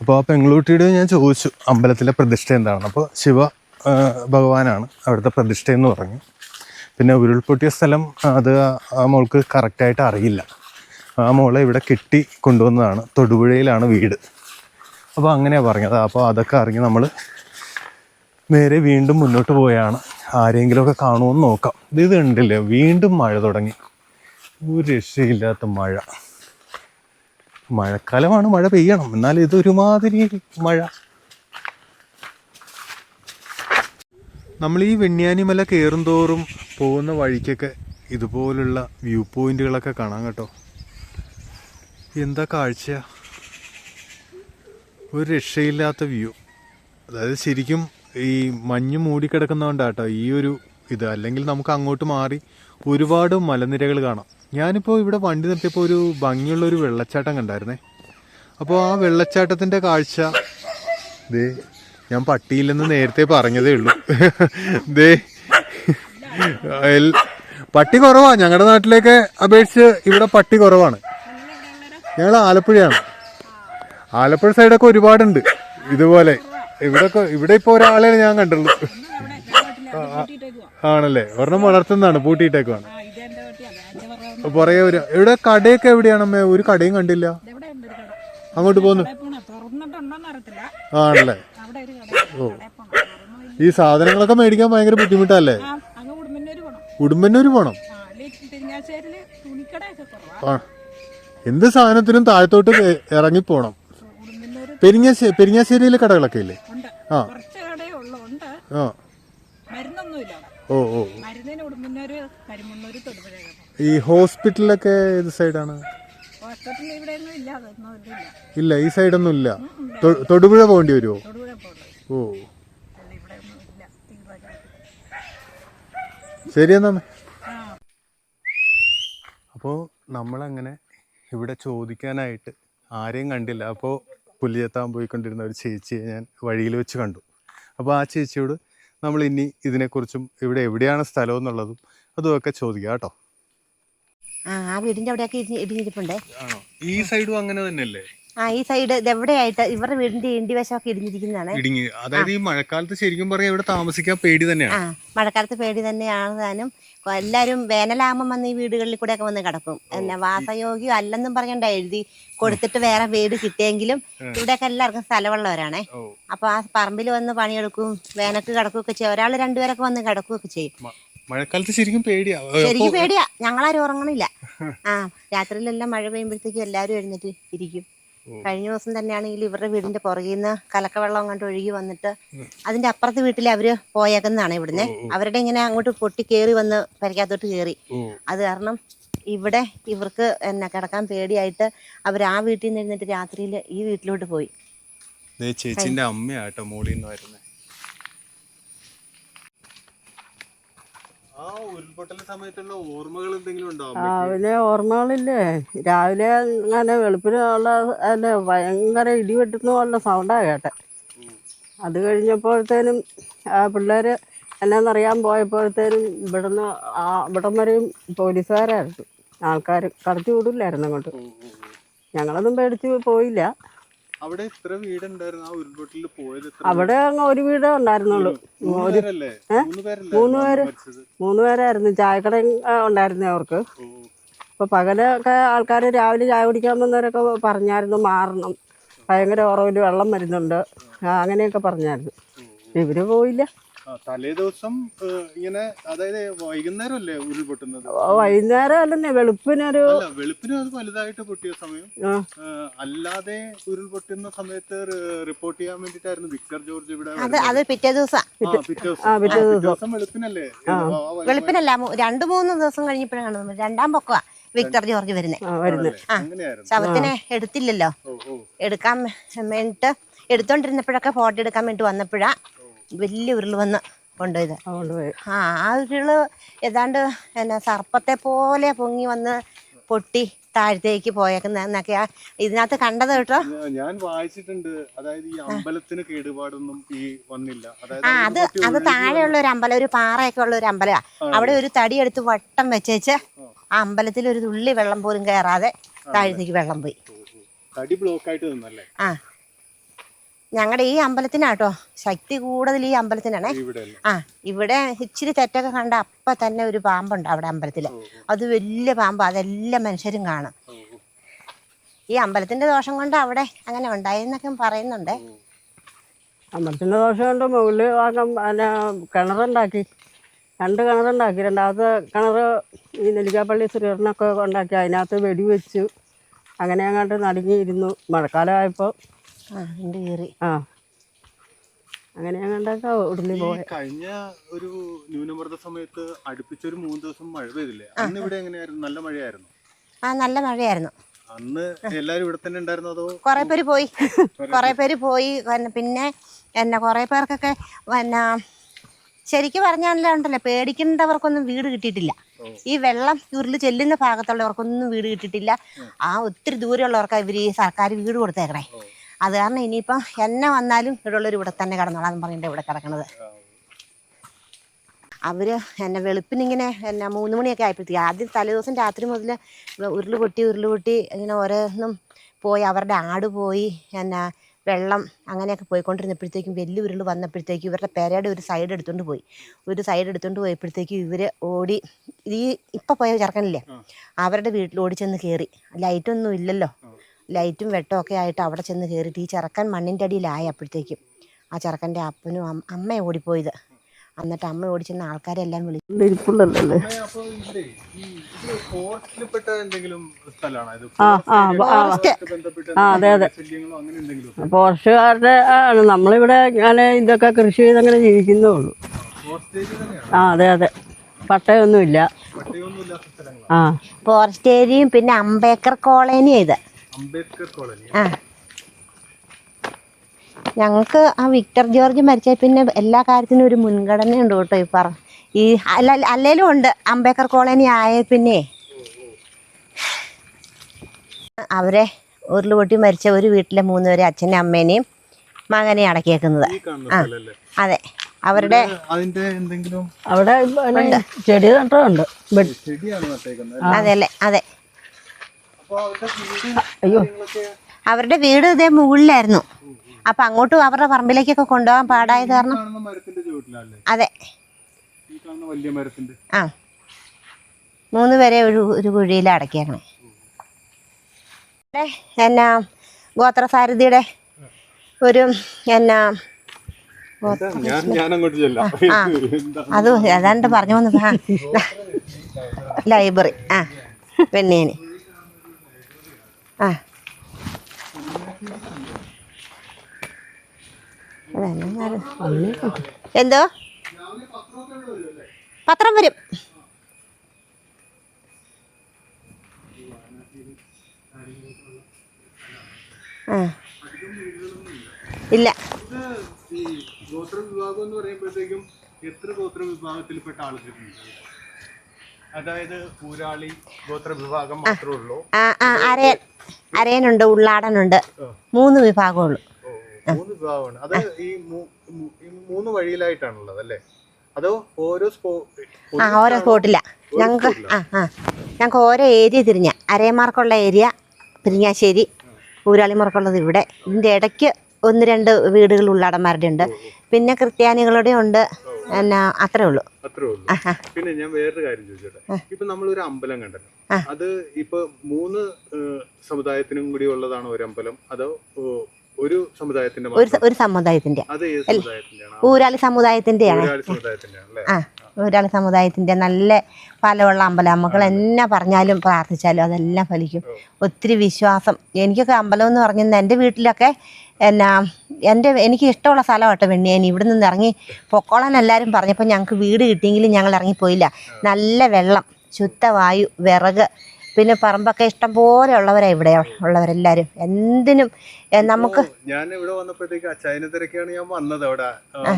അപ്പോൾ ആ പെങ്ങളൂട്ടിയുടെ ഞാൻ ചോദിച്ചു അമ്പലത്തിലെ പ്രതിഷ്ഠ എന്താണെന്ന്. അപ്പോൾ ശിവ ഭഗവാനാണ് അവിടുത്തെ പ്രതിഷ്ഠയെന്ന് പറഞ്ഞു. പിന്നെ ഉരുൾപൊട്ടിയ സ്ഥലം അത് ആ മോൾക്ക് കറക്റ്റായിട്ട് അറിയില്ല. ആ മോളെ ഇവിടെ കെട്ടി കൊണ്ടുവന്നതാണ്. തൊടുപുഴയിലാണ് വീട്. അപ്പോൾ അങ്ങനെയാണ് പറഞ്ഞത്. അപ്പോൾ അതൊക്കെ അറിഞ്ഞ് നമ്മൾ നേരെ വീണ്ടും മുന്നോട്ട് പോയാണ്. ആരെങ്കിലുമൊക്കെ കാണുമെന്ന് നോക്കാം. ഇത് കണ്ടില്ലേ? വീണ്ടും മഴ തുടങ്ങി. ഒരു രക്ഷയില്ലാത്ത മഴ. മഴക്കാലമാണ് മഴ പെയ്യണം. എന്നാൽ ഇതൊരുമാതിരി മഴ. നമ്മൾ ഈ വെണ്ണിയാനിമല കയറും തോറും പോകുന്ന വഴിക്കൊക്കെ ഇതുപോലുള്ള വ്യൂ പോയിന്റുകളൊക്കെ കാണാം കേട്ടോ. എന്താ കാഴ്ച? ഒരു രക്ഷയില്ലാത്ത വ്യൂ അതായത് ശരിക്കും ഈ മഞ്ഞ് മൂടിക്കിടക്കുന്നതുകൊണ്ടാട്ടോ ഈ ഒരു ഇത്. അല്ലെങ്കിൽ നമുക്ക് അങ്ങോട്ട് മാറി ഒരുപാട് മലനിരകൾ കാണാം. ഞാനിപ്പോൾ ഇവിടെ വണ്ടി നിർത്തിയപ്പോൾ ഒരു ഭംഗിയുള്ള ഒരു വെള്ളച്ചാട്ടം കണ്ടായിരുന്നേ. അപ്പോൾ ആ വെള്ളച്ചാട്ടത്തിന്റെ കാഴ്ച ദേ ഞാൻ പട്ടിയില്ലെന്ന് നേരത്തെ പറഞ്ഞതേ ഉള്ളൂ. ദേ പട്ടി കുറവാണ് ഞങ്ങളുടെ നാട്ടിലേക്ക് അപേക്ഷിച്ച് ഇവിടെ പട്ടി കുറവാണ്. ഞങ്ങൾ ആലപ്പുഴയാണ്. ആലപ്പുഴ സൈഡൊക്കെ ഒരുപാടുണ്ട്. ഇതുപോലെ. ഇവിടെ ഇവിടെ ഇപ്പോൾ ഒരാളെ ഞാൻ കണ്ടുള്ളൂ ആണല്ലേ? ഒരെണ്ണം വളർത്തുന്നതാണ് പൂട്ടിയിട്ടേക്കുവാണ്. പുറകെ ഒരു ഇവിടെ കടയൊക്കെ എവിടെയാണ് എവിടെയാണമ്മേ? ഒരു കടയും കണ്ടില്ല. അങ്ങോട്ട് പോന്നു. ആണല്ലേ? ഓ. ഈ സാധനങ്ങളൊക്കെ മേടിക്കാൻ ഭയങ്കര ബുദ്ധിമുട്ടല്ലേ? ഉടുമ്പന്നൂര് പോണം. ആ. എന്ത് സാധനത്തിനും താഴത്തോട്ട് ഇറങ്ങി ഇറങ്ങിപ്പോണം. പെരിങ്ങാശ്ശേരി പെരിങ്ങാശ്ശേരിയിലെ കടകളൊക്കെ ഇല്ലേ? ആ. ആ. ഓ ഓ. ഈ ഹോസ്പിറ്റലൊക്കെ ഏത് സൈഡാണ്? ഇല്ല. ഈ സൈഡൊന്നും ഇല്ല. തൊടുപുഴ പോകേണ്ടി വരുമോ ഓ. ശരി എന്നാ. അപ്പോൾ നമ്മളങ്ങനെ ഇവിടെ ചോദിക്കാനായിട്ട് ആരെയും കണ്ടില്ല. അപ്പോൾ പുല്ലിയെത്താൻ പോയിക്കൊണ്ടിരുന്ന ഒരു ചേച്ചിയെ ഞാൻ വഴിയിൽ വെച്ച് കണ്ടു. അപ്പോൾ ആ ചേച്ചിയോട് നമ്മൾ ഇനി ഇതിനെക്കുറിച്ചും ഇവിടെ എവിടെയാണ് സ്ഥലം എന്നുള്ളതും അതുമൊക്കെ ചോദിക്കാം കേട്ടോ. ആ വീടിന്റെ അവിടെയൊക്കെ ഈ സൈഡും അങ്ങനെ തന്നെയല്ലേ? ആ ഈ സൈഡ് ഇത് എവിടെയായിട്ട്? ഇവരുടെ വീടിന്റെ ഇണ്ടി വശമൊക്കെ ഇടിഞ്ഞിരിക്കുന്നതാണ്. ഇടുങ്ങി അതായത് ഈ മഴക്കാലത്ത് ശരിക്കും പറയാം ഇവിടെ താമസിക്കാൻ പേടി ആ തന്നെയാണ് മഴക്കാലത്ത് പേടി തന്നെയാണ് താനും കൊ- എല്ലാവരും വേനലാകുമ്പം വന്ന് ഈ വീടുകളിൽ കൂടെ ഒക്കെ വന്ന് കിടക്കും. എന്നാ വാസയോഗ്യം അല്ലെന്നും പറഞ്ഞോണ്ടാ എഴുതി കൊടുത്തിട്ട് വേറെ വീട് കിട്ടിയെങ്കിലും ഇവിടെയൊക്കെ എല്ലാവർക്കും സ്ഥലമുള്ളവരാണേ. ഓ. അപ്പോൾ ആ പറമ്പിൽ വന്ന് പണിയെടുക്കും വേനക്ക് കിടക്കുകയൊക്കെ ചെയ്യും. ഒരാൾ രണ്ടുപേരൊക്കെ വന്ന് കിടക്കുകയൊക്കെ ചെയ്യും. മ- മഴക്കാലത്ത് ശരിക്കും പേടിയാ. ഏ, ശരിക്കും അപ്പൊ- പേടിയാ. ഞങ്ങളാരും ഉറങ്ങണില്ല. ആ രാത്രിയിലെല്ലാം മഴ പെയ്യുമ്പോഴത്തേക്കും എല്ലാവരും എഴുന്നേറ്റ് ഇരിക്കും. കഴിഞ്ഞ ദിവസം തന്നെയാണെങ്കിൽ ഇവരുടെ വീടിന്റെ പുറകിൽ നിന്ന് കലക്കവെള്ളം കണ്ട് ഒഴുകി വന്നിട്ട് അതിന്റെ അപ്പുറത്തെ വീട്ടിൽ അവർ പോയേക്കുന്നതാണ് ഇവിടുന്ന്. അവരുടെ ഇങ്ങനെ അങ്ങോട്ട് പൊട്ടി കയറി വന്ന് പരിക്കാത്തോട്ട് കയറി അത് കാരണം ഇവിടെ ഇവർക്ക് എന്നെ കിടക്കാൻ പേടിയായിട്ട് അവർ ആ വീട്ടിൽ നിന്ന് ഇരുന്നിട്ട് രാത്രിയിൽ ഈ വീട്ടിലോട്ട് പോയി. ചേച്ചിന്റെ അമ്മയാട്ടോ മോളിൽ നിന്ന് വരുന്നത് ആ ഉരുൾപൊട്ടൽ സമയത്തുള്ള ഓർമ്മകൾ എന്തെങ്കിലും ഉണ്ടോ രാവിലെ ഓർമ്മകളില്ലേ? രാവിലെ അങ്ങനെ വെളുപ്പിനുള്ള അല്ല ഭയങ്കര ഇടി വെട്ടുന്ന സൗണ്ടാ കേട്ടെ. അത് കഴിഞ്ഞപ്പോഴത്തേനും ആ പിള്ളേർ എന്നാന്നറിയാൻ പോയപ്പോഴത്തേനും ഇവിടുന്ന് ആ ഇവിടം വരെയും പോലീസുകാരായിരുന്നു. ആൾക്കാർ കടത്തി വിടില്ലായിരുന്നു അങ്ങോട്ട്. ഞങ്ങളൊന്നും പേടിച്ച് പോയില്ല. അവിടെ എത്ര വീടുണ്ടായിരുന്നു? ആ ഉരുൾപൊട്ടലിൽ പോയത് അവിടെ അങ്ങ് ഒരു വീട് ഉണ്ടായിരുന്നുള്ളൂ. മൂന്ന് ഒരു പേര്? മൂന്ന് പേരായിരുന്നു. ചായക്കട ഉണ്ടായിരുന്നു അവർക്ക്. അപ്പൊ പകലൊക്കെ ആൾക്കാർ രാവിലെ ചായ കുടിക്കാൻ വന്നവരൊക്കെ പറഞ്ഞായിരുന്നു മാറണം. ഭയങ്കര ഉറവിൽ വെള്ളം വരുന്നുണ്ട്. അങ്ങനെയൊക്കെ പറഞ്ഞായിരുന്നു. ഇവർ പോയില്ല. തലേ ദിവസം ഇങ്ങനെ അതായത് വൈകുന്നേരം അല്ലേ ഉരുൾപൊട്ടുന്നത് വൈകുന്നേരം അല്ലെന്നേ വെളുപ്പിനൊരു അല്ല വെളുപ്പിനും അത് വലുതായിട്ട് പൊട്ടിയ സമയം. അല്ലാതെ ഉരുൾപൊട്ടുന്ന സമയത്ത് റിപ്പോർട്ട് ചെയ്യാൻ വേണ്ടിട്ടായിരുന്നു വിക്ടർ ജോർജ് ഇവിടെ അത് അത് പിറ്റേ ദിവസം. ആ, പിറ്റേ ദിവസം. വെളുപ്പിനല്ലേ? വെളുപ്പിനല്ല രണ്ടു മൂന്ന് ദിവസം കഴിഞ്ഞപ്പോഴാണ് രണ്ടാം പൊക്കുക വിക്ടർ ജോർജ് വരുന്നത് ആ, അങ്ങനെയായിരുന്നു. ശവത്തിനെ എടുത്തില്ലല്ലോ. എടുക്കാൻ വേണ്ടിട്ട് എടുത്തോണ്ടിരുന്നപ്പോഴൊക്കെ ഫോട്ടോ എടുക്കാൻ വേണ്ടി വന്നപ്പോഴാ വലിയ ഉരുൾ വന്ന് കൊണ്ടുപോയത്. ആ ആ ഉരുൾ ഏതാണ്ട് എന്നാ സർപ്പത്തെ പോലെ പൊങ്ങി വന്ന് പൊട്ടി താഴത്തേക്ക് പോയേക്കുന്നൊക്കെയാ ഇതിനകത്ത് കണ്ടത് കേട്ടോ. ഞാൻ വായിച്ചിട്ടുണ്ട്. അതായത് ഈ അമ്പലത്തിന് കേടുപാടൊന്നും ഈ വന്നില്ല. അതായത് ആ അത് അത് താഴെയുള്ള ഒരു അമ്പലം ഒരു പാറയൊക്കെ ഉള്ള ഒരു അമ്പലമാണ് അവിടെ ഒരു തടി എടുത്ത് വട്ടം വെച്ചേച്ച് ആ. അമ്പലത്തിൽ ഒരു തുള്ളി വെള്ളം പോലും കയറാതെ താഴത്തേക്ക് വെള്ളം പോയി. തടി ബ്ലോക്ക് ആയിട്ട് നിന്നല്ലേ? ആ. ഞങ്ങളുടെ ഈ അമ്പലത്തിനാട്ടോ. ശക്തി കൂടുതൽ ഈ അമ്പലത്തിനാണേ. ഇവിടെ ആ ഇവിടെ ഇച്ചിരി തെറ്റൊക്കെ കണ്ട അപ്പൊ തന്നെ ഒരു പാമ്പുണ്ട് അവിടെ അമ്പലത്തിൽ അത് വലിയ പാമ്പ് അതെല്ലാ മനുഷ്യരും കാണും. ഈ അമ്പലത്തിന്റെ ദോഷം കൊണ്ട് അവിടെ അങ്ങനെ ഉണ്ടായെന്നൊക്കെ പറയുന്നുണ്ട്. അമ്പലത്തിന്റെ ദോഷം കൊണ്ട് മുകളിൽ ഭാഗം പിന്നെ കിണറുണ്ടാക്കി രണ്ട് കിണറുണ്ടാക്കി രണ്ടാമത്തെ കിണർ ഈ നെല്ലിക്കാപ്പള്ളി ശ്രീകരണമൊക്കെ ഉണ്ടാക്കി. അതിനകത്ത് വെടിവെച്ചു അങ്ങനെ അങ്ങോട്ട് നടുങ്ങിയിരുന്നു. മഴക്കാലമായപ്പോൾ ആ അങ്ങനെ ഉടനെ പോയ? കഴിഞ്ഞ ഒരു ന്യൂനമർദ്ദ സമയത്ത് അടുപ്പിച്ചൊരു മൂന്ന് ദിവസം മഴ പെയ്തില്ലേ? അന്ന് ഇവിടെ എങ്ങനെയായിരുന്നു? നല്ല മഴയായിരുന്നു? ആ നല്ല മഴയായിരുന്നു. അന്ന് എല്ലാരും ഇവിടെ തന്നെ ഉണ്ടായിരുന്നു അതോ കുറെ പേര് പോയി. കുറെ പേര് പോയി? പിന്നെ എന്നാ കുറെ പേർക്കൊക്കെ പിന്നെ ശരിക്കും പറഞ്ഞാലേ ഉണ്ടല്ലോ പേടിക്കേണ്ടവർക്കൊന്നും വീട് കിട്ടിയിട്ടില്ല. ഈ വെള്ളം ഉരുൾ ചെല്ലുന്ന ഭാഗത്തുള്ളവർക്കൊന്നും വീട് കിട്ടിയിട്ടില്ല. ആ ഒത്തിരി ദൂരമുള്ളവർക്ക് ഇവർ ഈ സർക്കാർ വീട് കൊടുത്തേക്കണേ. അത് കാരണം ഇനിയിപ്പം എന്നെ വന്നാലും ഇവിടെയുള്ളവർ ഇവിടെ തന്നെ കിടന്നോളാം എന്ന് പറഞ്ഞിട്ട് ഇവിടെ കിടക്കണത്. അവർ എന്നെ വെളുപ്പിനിങ്ങനെ എന്നെ മൂന്ന് മണിയൊക്കെ ആയപ്പോഴത്തേക്ക് ആദ്യം തലേദിവസം രാത്രി മുതൽ ഉരുൾ പൊട്ടി ഉരുൾ പൊട്ടി ഇങ്ങനെ ഓരോന്നും പോയി അവരുടെ ആട് പോയി എന്നാ വെള്ളം അങ്ങനെയൊക്കെ പോയിക്കൊണ്ടിരുന്നപ്പോഴത്തേക്കും വലിയ ഉരുൾ വന്നപ്പോഴത്തേക്കും ഇവരുടെ പെരയുടെ ഒരു സൈഡ് എടുത്തുകൊണ്ട് പോയി. ഒരു സൈഡ് എടുത്തുകൊണ്ട് പോയപ്പോഴത്തേക്കും ഇവർ ഓടി ഈ ഇപ്പം പോയ ചെറുക്കനില്ലേ? അവരുടെ വീട്ടിൽ ഓടി ചെന്ന് കയറി ലൈറ്റൊന്നും ഇല്ലല്ലോ. ലൈറ്റും വെട്ടമൊക്കെ ഒക്കെ ആയിട്ട് അവിടെ ചെന്ന് കയറിയിട്ട് ഈ ചെറുക്കൻ മണ്ണിന്റെ അടിയിലായി അപ്പോഴത്തേക്കും. ആ ചെറുക്കന്റെ അപ്പനും അമ്മ ഓടിപ്പോയത്. എന്നിട്ട് അമ്മ ഓടിച്ചെന്ന് ആൾക്കാരെല്ലാം വിളിച്ചു അതെ, അതെ. അങ്ങനെ പോർച്ചുകാരുടെ ആണ്. നമ്മളിവിടെ ഞാൻ ഇതൊക്കെ കൃഷി ചെയ്തങ്ങനെ ജീവിക്കുന്നേ ഉള്ളൂ. തന്നെയാണ്? ആ അതെ അതെ. പട്ടയൊന്നുമില്ല. ആ. ഫോറസ്റ്റ് ഏരിയയും പിന്നെ അംബേദ്കർ കോളനിയും ഇത്. അംബേദ്കർ കോളനി. ആ. ഞങ്ങൾക്ക് ആ വിക്ടർ ജോർജ് മരിച്ച പിന്നെ എല്ലാ കാര്യത്തിനും ഒരു മുൻഗണന ഉണ്ട് കേട്ടോ ഈ പറ ഈ അല്ല അല്ലേലും ഉണ്ട്. അംബേദ്കർ കോളനി ആയ പിന്നെ അവരെ ഉരുളുപൊട്ടി മരിച്ച ഒരു വീട്ടിലെ മൂന്ന് പേരെ അച്ഛനെയും അമ്മേനെയും മകനെയും അടക്കിയേക്കുന്നത്. ആ. അതെ. അവരുടെ അവിടെ ചെടി നട്ടുണ്ട് അതെ അല്ലേ? അതെ. അയ്യോ. അവരുടെ വീട് ഇതേ മുകളിലായിരുന്നു. അപ്പൊ അങ്ങോട്ട് അവരുടെ പറമ്പിലേക്കൊക്കെ കൊണ്ടുപോകാൻ പാടായത് കാരണം അതെ. ആ. മൂന്ന് പേരെ ഒരു ഒരു കുഴിയിൽ അടക്കിയേക്കണേ. എന്നാ ഗോത്രസാരഥിയുടെ ഒരു എന്നാ അതും ഞാൻ അങ്ങോട്ട് ചെല്ലാം. ആ അത് ഏതാണ്ട് പറഞ്ഞു വന്നത്. ലൈബ്രറി. ആ. പെണ്ണേന്. ആ എന്തോ? പത്രം വരും. ആ. ഇല്ല. ഗോത്ര വിഭാഗം എന്ന് പറയുമ്പോഴത്തേക്കും എത്ര ഗോത്ര വിഭാഗത്തിൽപ്പെട്ട അതായത് പൂരാളി ഗോത്ര വിഭാഗം മാത്രമേ ഉള്ളൂ. അരയനുണ്ട് ഉള്ളാടനുണ്ട്. മൂന്ന് വിഭാഗമുള്ളൂ. മൂന്ന് വിഭാഗമാണ്. അത് ഈ മൂന്ന് വഴിയിലായിട്ടാണുള്ളത് അല്ലേ? അതോ ഓരോ ആ ഓരോ സ്പോട്ടില്ല ഞങ്ങൾക്ക് ആ ആ. ഞങ്ങൾക്ക് ഓരോ ഏരിയ തിരിഞ്ഞ. അരയന്മാർക്കുള്ള ഏരിയ പിരിങ്ങാശ്ശേരി ഊരാളിമാർക്കുള്ളത് ഇവിടെ. ഇതിന്റെ ഇടയ്ക്ക് ഒന്ന് രണ്ട് വീടുകൾ ഉള്ളാടന്മാരുടെ ഉണ്ട്. പിന്നെ ക്രിസ്ത്യാനികളുടെ ഉണ്ട്. എന്നാ അത്രേ ഉള്ളൂ. പിന്നെ ഞാൻ വേറൊരു കാര്യം ചോദിച്ചോട്ടെ? ഇപ്പൊ നമ്മളൊരു അമ്പലം കണ്ടല്ലോ. അത് ഇപ്പൊ മൂന്ന് സമുദായത്തിനും കൂടി ഉള്ളതാണ് ഒരു അമ്പലം അതോ ഒരു സമുദായത്തിന്റെ ഒരു സമുദായത്തിന്റെ. ഊരാളി സമുദായത്തിന്റെയാണ്. ഊരാളി സമുദായത്തിന്റെ നല്ല ഫലമുള്ള അമ്പലം. മക്കൾ എന്നാ പറഞ്ഞാലും പ്രാർത്ഥിച്ചാലും അതെല്ലാം ഫലിക്കും. ഒത്തിരി വിശ്വാസം. എനിക്കൊക്കെ അമ്പലം എന്ന് പറഞ്ഞാൽ എന്റെ വീട്ടിലൊക്കെ എന്നാ എന്റെ എനിക്ക് ഇഷ്ടമുള്ള സ്ഥലമാട്ടോ വെണ്ണിയേനി ഇവിടെ നിന്ന് ഇറങ്ങി പൊക്കോളാൻ എല്ലാവരും പറഞ്ഞപ്പോൾ ഞങ്ങൾക്ക് വീട് കിട്ടിയെങ്കിലും ഞങ്ങൾ ഇറങ്ങിപ്പോയില്ല. നല്ല വെള്ളം. ശുദ്ധവായു വിറക് പിന്നെ പറമ്പൊക്കെ ഇഷ്ടം പോലെ ഉള്ളവരാ ഇവിടെ ഉള്ളവരെല്ലാരും. എന്തിനും നമുക്ക് ഞാൻ ഇവിടെ വന്നപ്പോഴത്തേക്ക് അച്ചായനെ തിരക്കാണ് ഞാൻ വന്നത് അവിടെ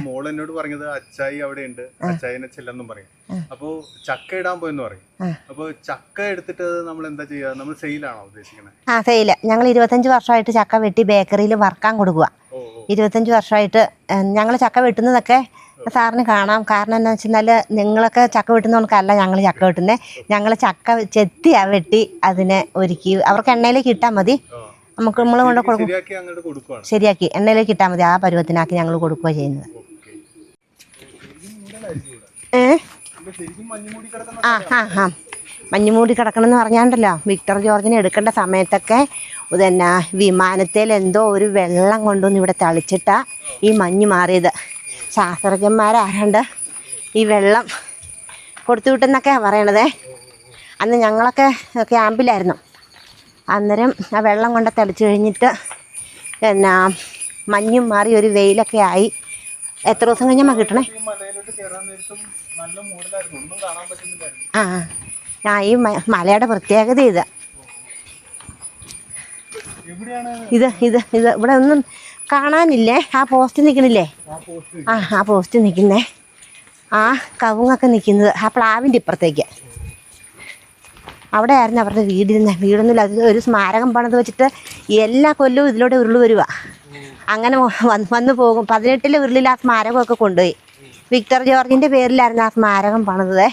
മോൾ എന്നോട് പറഞ്ഞത് അച്ചായി അവിടെ ഉണ്ട് അച്ചായനെ ചെല്ലെന്നും പറയും. അപ്പോ ചക്ക ഇടാൻ പോയെന്ന് പറയും. അപ്പൊ ചക്ക എടുത്തിട്ട് നമ്മൾ എന്താ ചെയ്യാ നമ്മൾ സെയിലാണോ ഉദ്ദേശിക്കുന്നത് ആ സെയിൽ. ഞങ്ങൾ ഇരുപത്തഞ്ച് വർഷമായിട്ട് ചക്ക വെട്ടി ബേക്കറിയിൽ വറക്കാൻ കൊടുക്കുക ഇരുപത്തഞ്ച് വർഷമായിട്ട് ഞങ്ങൾ ചക്ക വെട്ടുന്നതൊക്കെ സാറിന് കാണാം. കാരണം എന്താ വെച്ചാൽ നിങ്ങളൊക്കെ ചക്ക വെട്ടുന്നവർക്കല്ല ഞങ്ങൾ ചക്ക വെട്ടുന്നത് ഞങ്ങൾ ചക്ക ചെത്തിയാ വെട്ടി അതിനെ ഒരുക്കി. അവർക്ക് എണ്ണയിലേക്ക് ഇട്ടാൽ മതി. നമുക്ക് നമ്മൾ കൊണ്ട് കൊടുക്കും. ശരിയാക്കി എണ്ണയിലേക്ക് ഇട്ടാൽ മതി. ആ പരുവത്തിനാക്കി ഞങ്ങൾ കൊടുക്കുക ചെയ്യുന്നത്. ഏ? ആ ആ ആ മഞ്ഞുമൂടി കിടക്കണം എന്ന് പറഞ്ഞാണ്ടല്ലോ. വിക്ടർ ജോർജിനെ എടുക്കേണ്ട സമയത്തൊക്കെ പിന്നെ വിമാനത്തിൽ എന്തോ ഒരു വെള്ളം കൊണ്ടുവന്ന് ഇവിടെ തളിച്ചിട്ടാ ഈ മഞ്ഞ് മാറിയത്. ശാസ്ത്രജ്ഞന്മാരാരാണ്ട് ഈ വെള്ളം കൊടുത്തു വിട്ടെന്നൊക്കെയാണ് പറയണത്. അന്ന് ഞങ്ങളൊക്കെ ക്യാമ്പിലായിരുന്നു. അന്നേരം ആ വെള്ളം കൊണ്ട് തെളിച്ച് കഴിഞ്ഞിട്ട് പിന്നെ മഞ്ഞും മാറി ഒരു വെയിലൊക്കെ ആയി. എത്ര ദിവസം കഴിഞ്ഞാൽ കിട്ടണേ? ആ ആ ഈ മലയുടെ പ്രത്യേകത ഇത്. ഇത് ഇത് ഇത് ഇവിടെ ഒന്നും കാണാനില്ലേ? ആ പോസ്റ്റ് നിൽക്കണില്ലേ ആ ആ പോസ്റ്റ് നിൽക്കുന്നേ ആ കവുങ്ങൊക്കെ നിൽക്കുന്നത് ആ പ്ലാവിന്റെ ഇപ്പുറത്തേക്ക്. അവിടെ ആയിരുന്നു അവരുടെ വീടിരുന്ന് വീടൊന്നുമില്ല. അത് ഒരു സ്മാരകം പണിത് വെച്ചിട്ട് എല്ലാ കൊല്ലവും ഇതിലൂടെ ഉരുൾ വരുക അങ്ങനെ വന്ന് പോകും. പതിനെട്ടിലെ ഉരുളിൽ ആ സ്മാരകമൊക്കെ കൊണ്ടുപോയി. വിക്ടർ ജോർജിന്റെ പേരിലായിരുന്നു ആ സ്മാരകം പണിതത്.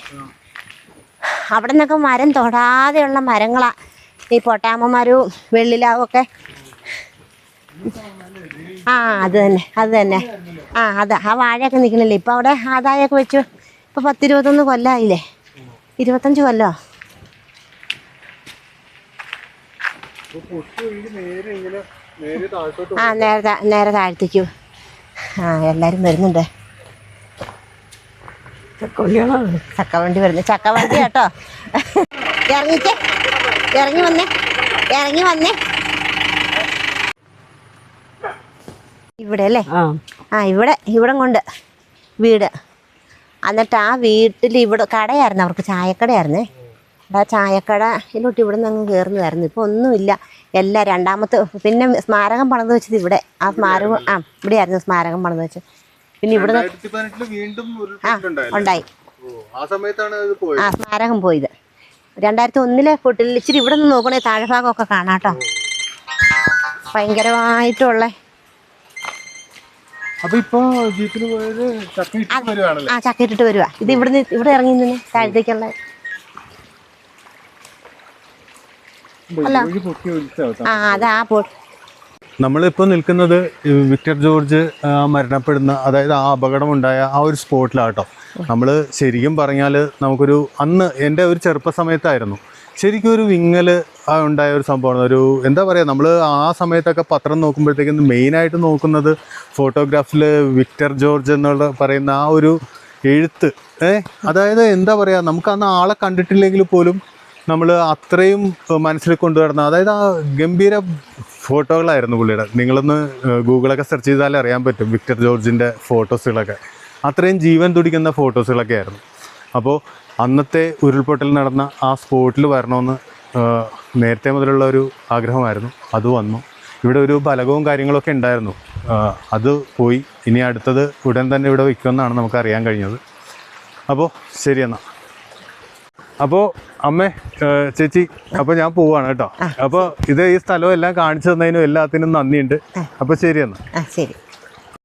അവിടെ നിന്നൊക്കെ മരം തൊടാതെയുള്ള മരങ്ങളാണ് ഈ പൊട്ടാമ്മമാരും വെള്ളിലാവും ഒക്കെ. ആ അത് തന്നെ അത് തന്നെ. ആ അതെ ആ വാഴയൊക്കെ നിൽക്കണില്ലേ? ഇപ്പം അവിടെ ആദായമൊക്കെ വെച്ചു. ഇപ്പം പത്തിരുപത്തൊന്ന് കൊല്ലമായില്ലേ ഇരുപത്തഞ്ച് കൊല്ലോ? ആ നേരെ നേരെ താഴ്ത്തിക്കു. ആ എല്ലാവരും വരുന്നുണ്ട്. ചക്കവണ്ടി ചക്ക വണ്ടി വരുന്നു. ചക്ക വണ്ടി കേട്ടോ. ഇറങ്ങിച്ചേ ഇറങ്ങി വന്നേ. ഇറങ്ങി വന്നേ. ഇവിടെ അല്ലേ? ആ. ഇവിടെ ഇവിടെ കൊണ്ട് വീട്. എന്നിട്ട് ആ വീട്ടിൽ ഇവിടെ കടയായിരുന്നു അവർക്ക് ചായക്കടയായിരുന്നേ. ആ ചായക്കടയിലോട്ട് ഇവിടെ നിന്ന് അങ്ങ് കയറുന്നതായിരുന്നു ഇപ്പോൾ ഒന്നുമില്ല. എല്ലാം രണ്ടാമത്തെ പിന്നെ സ്മാരകം പണിത് വെച്ചത് ഇവിടെ. ആ സ്മാരകം ആ ഇവിടെയായിരുന്നു സ്മാരകം പണിത് വെച്ചത്. പിന്നെ ഇവിടെ ആ? ഉണ്ടായി. ആ സ്മാരകം പോയത്. രണ്ടായിരത്തി ഒന്നിലെ പൊട്ടിൽ ഇച്ചിരി ഇവിടെ നിന്ന് നോക്കണേ താഴെ ഭാഗമൊക്കെ കാണാം കേട്ടോ. ഭയങ്കരമായിട്ടുള്ള അപ്പൊ ഇപ്പൊ ജീപ്പിന് പോയത് ചക്ക ഇട്ട് വരുവാണല്ലേ? ആ ചക്ക ഇട്ടിട്ട് വരുവാ. ഇത് ഇവിടുന്ന് ഇവിടെ ഇറങ്ങി നിന്ന് താഴത്തേക്കുള്ള ആ അതാ നമ്മളിപ്പോൾ നിൽക്കുന്നത് വിക്ടർ ജോർജ് മരണപ്പെടുന്ന അതായത് ആ അപകടമുണ്ടായ ആ ഒരു സ്പോട്ടിലാട്ടോ. നമ്മൾ ശരിക്കും പറഞ്ഞാൽ നമുക്കൊരു അന്ന് എന്റെ ഒരു ചെറുപ്പ സമയത്തായിരുന്നു ശരിക്കും ഒരു വിങ്ങൽ ഉണ്ടായ ഒരു സംഭവമാണ്. ഒരു എന്താ പറയുക നമ്മൾ ആ സമയത്തൊക്കെ പത്രം നോക്കുമ്പോഴത്തേക്കും മെയിനായിട്ട് നോക്കുന്നത് ഫോട്ടോഗ്രാഫിൽ വിക്ടർ ജോർജ് എന്നുള്ള പറയുന്ന ആ ഒരു എഴുത്ത്. ഏ അതായത് എന്താ പറയുക നമുക്ക് അന്ന് ആളെ കണ്ടിട്ടില്ലെങ്കിൽ പോലും നമ്മൾ അത്രയും മനസ്സിൽ കൊണ്ടു കൊണ്ടുവരുന്ന അതായത് ആ ഗംഭീര ഫോട്ടോകളായിരുന്നു പുള്ളിയുടെ. നിങ്ങളൊന്ന് ഗൂഗിളൊക്കെ സെർച്ച് ചെയ്താലേ അറിയാൻ പറ്റും വിക്ടർ ജോർജിന്റെ ഫോട്ടോസുകളൊക്കെ. അത്രയും ജീവൻ തുടിക്കുന്ന ഫോട്ടോസുകളൊക്കെ ആയിരുന്നു. അപ്പോൾ അന്നത്തെ ഉരുൾപൊട്ടൽ നടന്ന ആ സ്പോട്ടിൽ വരണമെന്ന് നേരത്തെ മുതലുള്ള ഒരു ആഗ്രഹമായിരുന്നു. അത് വന്നു. ഇവിടെ ഒരു ഫലകവും കാര്യങ്ങളൊക്കെ ഉണ്ടായിരുന്നു. അത് പോയി. ഇനി അടുത്തത് ഉടൻ തന്നെ ഇവിടെ വയ്ക്കുമെന്നാണ് നമുക്ക് അറിയാൻ കഴിഞ്ഞത്. അപ്പോൾ ശരി എന്നാൽ അപ്പോൾ അമ്മേ ചേച്ചി അപ്പോൾ ഞാൻ പോവാണ് കേട്ടോ. അപ്പോൾ ഇത് ഈ സ്ഥലം എല്ലാം കാണിച്ചു തന്നതിനും എല്ലാത്തിനും നന്ദിയുണ്ട്. അപ്പോൾ ശരി എന്നാൽ ശരി.